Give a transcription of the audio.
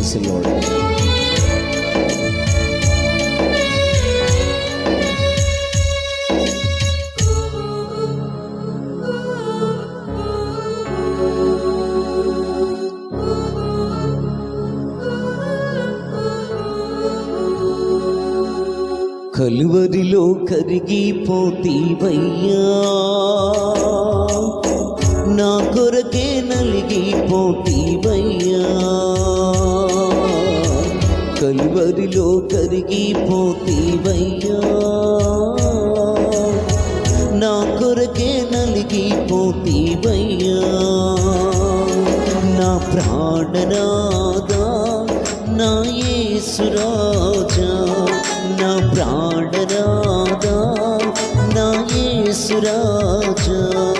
Praise load కలువరిలో కరిగిపోతీవయ్యా. నా కొరకే నలిగిపోతీవయ్యా. కలువరిలో కరిగిపోతేవయ్యా. నా కొరకే నలిగిపోతేవయ్యా. నా ప్రాణనాదా నా యేసురాజా. నా ప్రాణనాదా నా యేసురాజా.